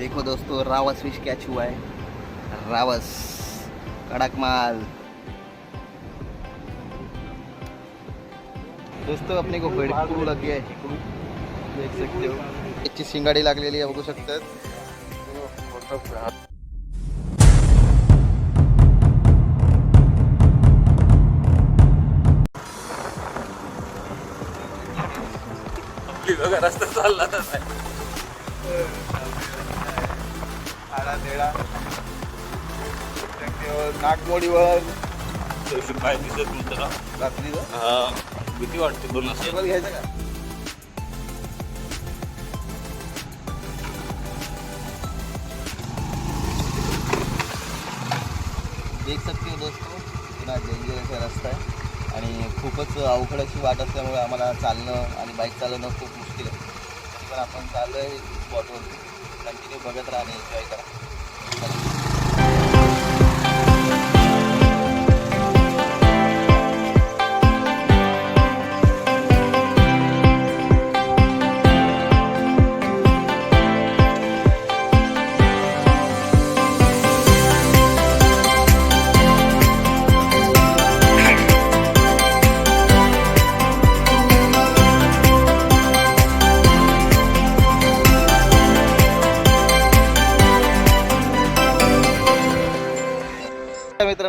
देखो दोस्तों रावस fish catch हुआ है। रावस कड़क माल। दोस्तों अपने को भरपूर लग गया है। देख सकते हो। याची शिंगाडी लागलेली आहे बघू हो शकतात रस्ता चालला नागमोडीवर पाय दिसत नव्हतं ना रात्रीचं हा भीती वाटते तुला टेबल घ्यायचं का? देख सकते हो दोस्तों पुन्हा असा रस्ता आहे. आणि खूपच अवघड अशी वाट असल्यामुळे आम्हाला चालणं आणि बाईक चालवणं खूप मुश्किल आहे. पण आपण चाललो आहे स्पॉटवरती कंटिन्यू बघत राहणे एन्जॉय करा.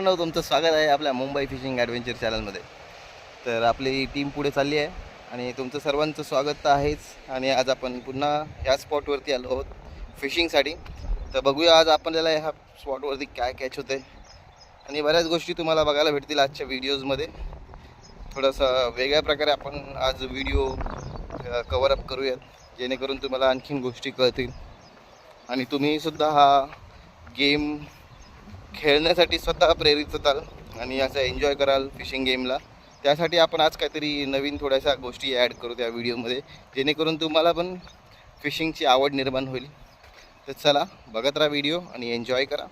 मित्रांनो तुमचं स्वागत आहे आपल्या मुंबई फिशिंग ॲडव्हेंचर चॅनलमध्ये. तर आपली टीम पुढे चालली आहे आणि तुमचं सर्वांचं स्वागत तर आहेच. आणि आज आपण पुन्हा ह्या स्पॉटवरती आलो आहोत फिशिंगसाठी. तर बघूया आज आपल्याला ह्या स्पॉटवरती काय कॅच होते आणि बऱ्याच गोष्टी तुम्हाला बघायला भेटतील आजच्या व्हिडिओजमध्ये. थोडंसं वेगळ्या प्रकारे आपण आज व्हिडिओ कवर अप करूयात जेणेकरून तुम्हाला आणखीन गोष्टी कळतील. आणि तुम्हीसुद्धा हा गेम खेळण्यासाठी स्वतः प्रेरित होताल आणि असं एन्जॉय कराल फिशिंग गेमला त्यासाठी आपण आज काहीतरी नवीन थोड्याशा गोष्टी ॲड करू त्या व्हिडिओमध्ये जेणेकरून तुम्हाला पण फिशिंगची आवड निर्माण होईल. तर चला बघत राहा व्हिडिओ आणि एन्जॉय करा.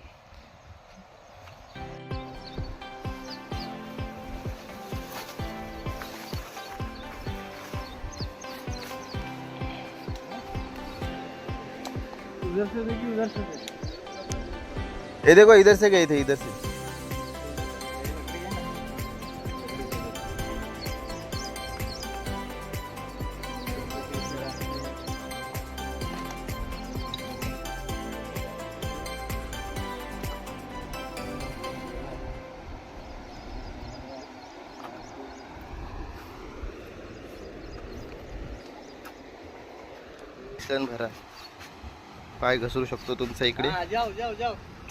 ये देखो इधर से गए थे इधर से। भरा. पाय घसरू शकतो तुमचा इकडे. हाँ, जाओ जाओ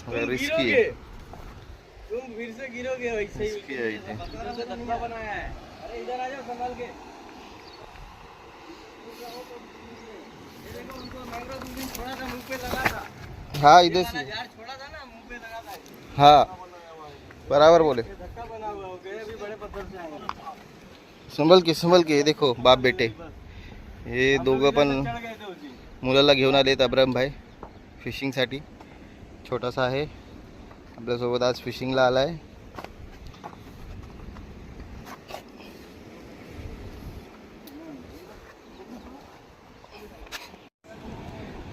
जाओ रिस्की आहे तुम फिर से गिरोगे वैसे ही Risky है इसे। इधर से धक्का बनाया है। अरे इधर आ जाओ संभाल के। ये देखो उनको मैंग्रोव दूरबीन छोड़ा था मुंह पे लगा था हा इधर वाला से। झाड़ छोड़ा था ना मुंह पे लगा था। हा। बराबर बोले। ये धक्का बना हुआ हो गया अभी बड़े पत्थर से आएंगे संभल के संभल के हे देखो बाप बेटे। हे दोघं पण चढ़ गए थे उसी। मुलाला घेऊन आलेत अब्राम भाई फिशिंगसाठी छोटासा आहे. आपल्यासोबत आज फिशिंगला आला आहे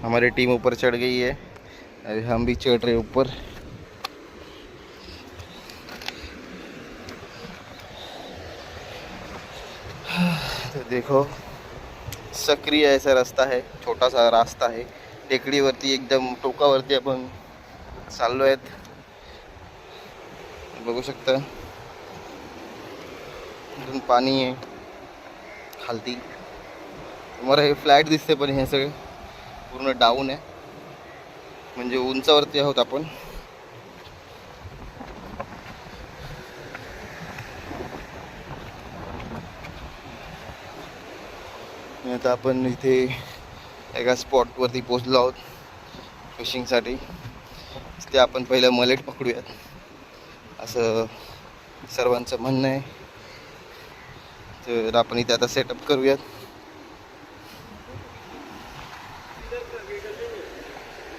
हमारी टीम ऊपर चढ़ गई है. अभी हम भी चढ़ रहे ऊपर. तो देखो सक्रिय ऐसा रास्ता है छोटा सा रास्ता है. टेकडीवरती एकदम टोकावरती आपण चाललो आहेत. बघू शकता. अजून पाणी आहे. खालती तुम्हाला हे फ्लॅट दिसते पण हे सगळे पूर्ण डाऊन आहे. म्हणजे उंचावरती आहोत आपण. आता आपण इथे एका स्पॉटवरती पोचलो आहोत फिशिंगसाठी ते आपण पहिलं मलेट पकडूयात. असं सर्वांचं म्हणणं आहे. तर आपण इथे आता सेटअप करूयात.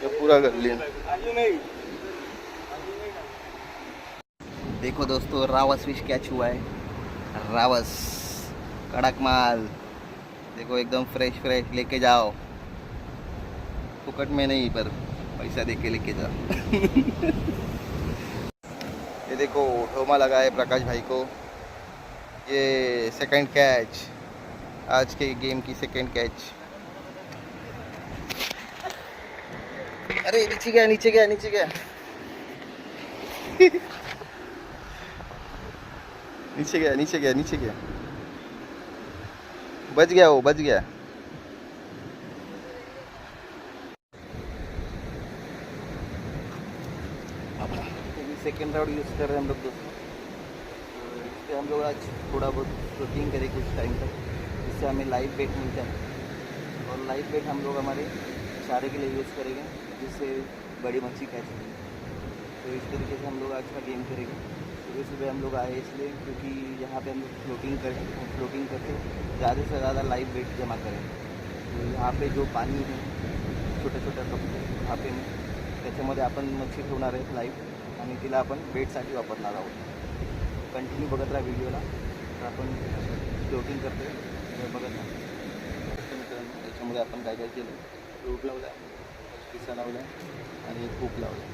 ये पूरा गल्ली देखो दोस्तों रावस फिश कैच हुआ है? रावस कड़क माल. देखो एकदम फ्रेश फ्रेश लेके जाओ. फुकट में नहीं पर पैसा दे के लेके जा। ये देखो, ठोमा लगा है प्रकाश भाई को। ये सेकंड कैच आज के गेम की सेकंड कैच अरे, नीचे गया नीचे गया नीचे गया। नीचे गया नीचे गया नीचे गया। बच गया वो, बच गया। सेकेंड राउंड यूज़ कर रहे हैं हम लोग दोस्तों। तो हम लोग आज थोड़ा बहुत शूटिंग करें कुछ टाइम तक। जिससे हमें लाइव बेट मिलता है। और लाइव बेट हम लोग हमारे चारे के लिए यूज़ करेंगे, जिससे बड़ी मच्छी कैच होगी तो इस तरीके से हम लोग आज का गेम करेंगे। सुबह सुबह हम लोग आए इसलिए क्योंकि यहाँ पे हम लोग फ्लोटिंग करें फ्लोटिंग करके ज़्यादा से ज़्यादा लाइव वेट जमा करें। तो यहाँ पे जो पानी है छोट्या छोट्या कपडे वहाँ पे त्याच्यामध्ये आपण मच्छी ठेवणार आहेत लाईव्ह आणि तिला आपण बेटसाठी वापरणार आहोत. कंटिन्यू बघत राहा व्हिडिओला. तर आपण फ्लोटिंग करतो हे बघत राहा. मित्रांनो त्याच्यामध्ये आपण काय काय केलं रूट लावला पिसा लावला आणि एक खूप लावला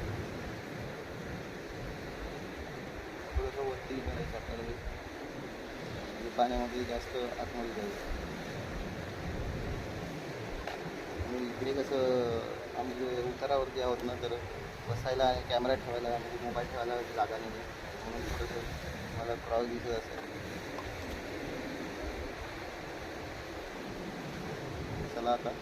थोडंसं वरती करायचं आपल्याला. म्हणजे पाण्यामध्ये जास्त आतमध्ये जायचं. आणि इकडे कसं आम्ही उतारावरती आहोत ना तर बसायला आणि कॅमेरा ठेवायला म्हणजे मोबाईल ठेवायला जागा नाही म्हणून थोडंसं मला क्रॉस दिसत असेल. चला आता.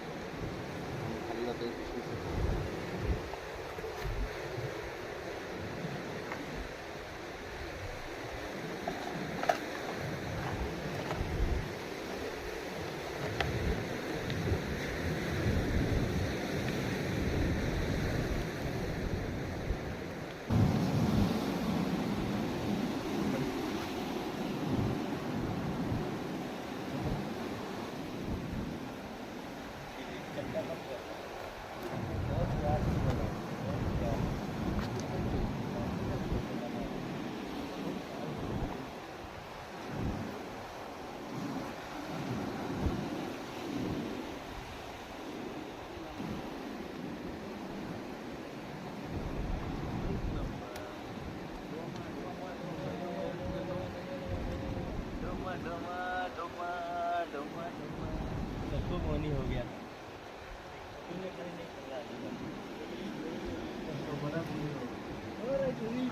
सबको मोनी हो गया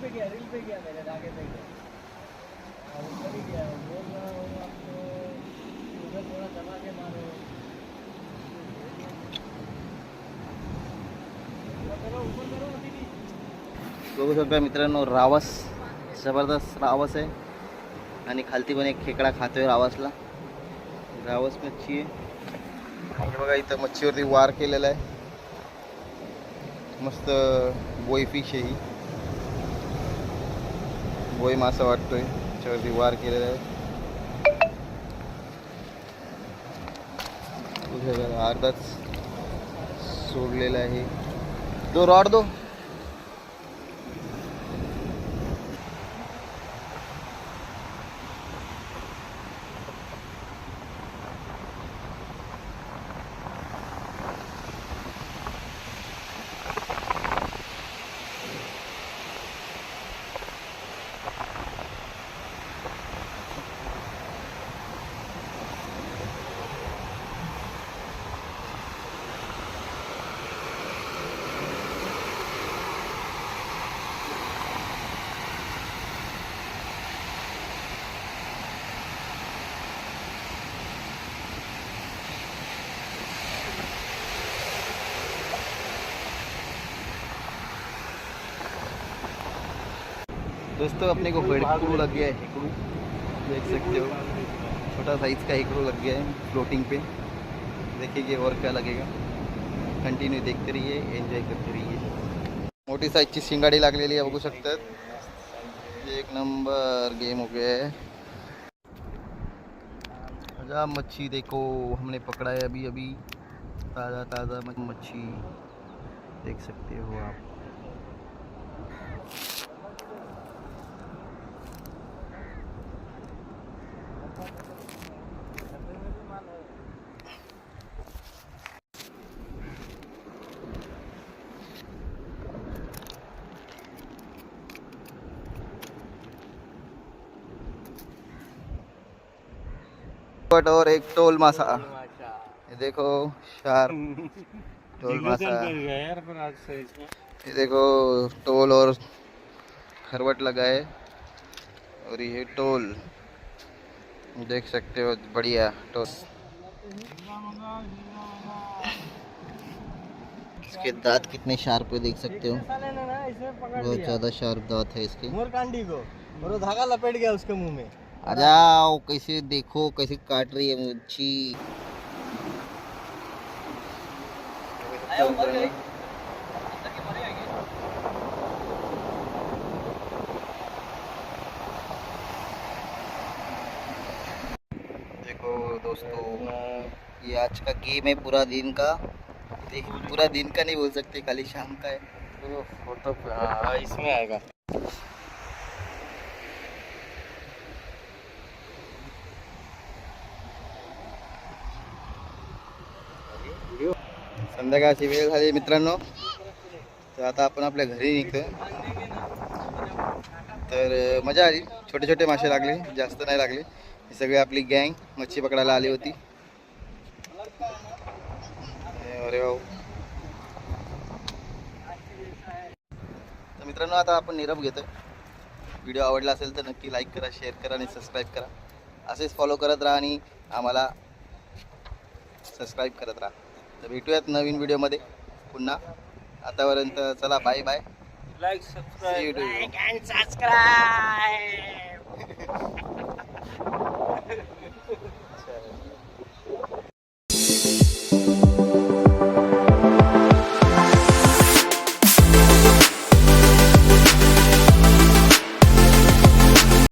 पे गया रील पे गया मेरे आगे पे गया। अब ऊपर ही गया बोल रहा हूँ आपको। उधर थोड़ा दबा के मारो। बघू शकता मित्रांनो रावस जबरदस्त रावस आहे आणि खालती पण एक खेकडा खातोय रावसला. रावस मच्छी आहे. हे बघा इथं मच्छीवरती वार केलेला आहे. मस्त बोई फिश आहे ही. बोई मासा वाटतोय. त्याच्यावरती वार केलेला आहे. अर्धाच सोडलेला आहे. दो रॉड दो. दोस्तों, अपने को हेकड़ू लग गया है। देख सकते हो। छोटा साइज़ का हेकड़ू लग गया है फ्लोटिंग पे। देखिए और क्या लगेगा। कंटिन्यू देखते रहिए एन्जॉय करते रहिए। मोठी साईजची शिंगाडी लागलेली आहे बघू शकतात एक नंबर गेम हो गया है। ताज़ा मच्छी देखो, हमने पकड़ा है अभी अभी ताज़ा ताज़ा मच्छी। देख सकते हो आप। बट और एक टोल मासा। ये देखो शार्क टोल मासा। ये देखो टोल और खरवट लगाए और ये टोल। देख सकते हो बढ़िया टोल। इसके दांत कितने शार्प है देख सकते हो। बहुत ज़्यादा शार्प दांत है इसके। मोर कांडी को। और वो धागा लपेट गया उसके मुँह में। आ जाओ कैसे देखो कैसे काट रही है मच्छी देखो दोस्तों ये आज का गेम है पूरा दिन का। पूरा दिन का नहीं बोल सकते खाली शाम का है। फ़ोटो हाँ इसमें आएगा। संध्याकाळची वेळ झाली मित्रांनो. तर आता आपण आपल्या घरी निघतो तर मजा आली. छोटे छोटे मासे लागले जास्त नाही लागले. ही सगळी आपली गँग मच्छी पकडायला आली होती. अरे भाऊ. तर मित्रांनो आता आपण निरप घेतो व्हिडिओ आवडला असेल तर नक्की लाईक करा शेअर करा आणि सबस्क्राईब करा. असेच फॉलो करत राहा आणि आम्हाला सबस्क्राईब करत राहा. तर भेटूयात नवीन व्हिडिओमध्ये. पुन्हा. आतापर्यंत चला bye bye like subscribe subscribe.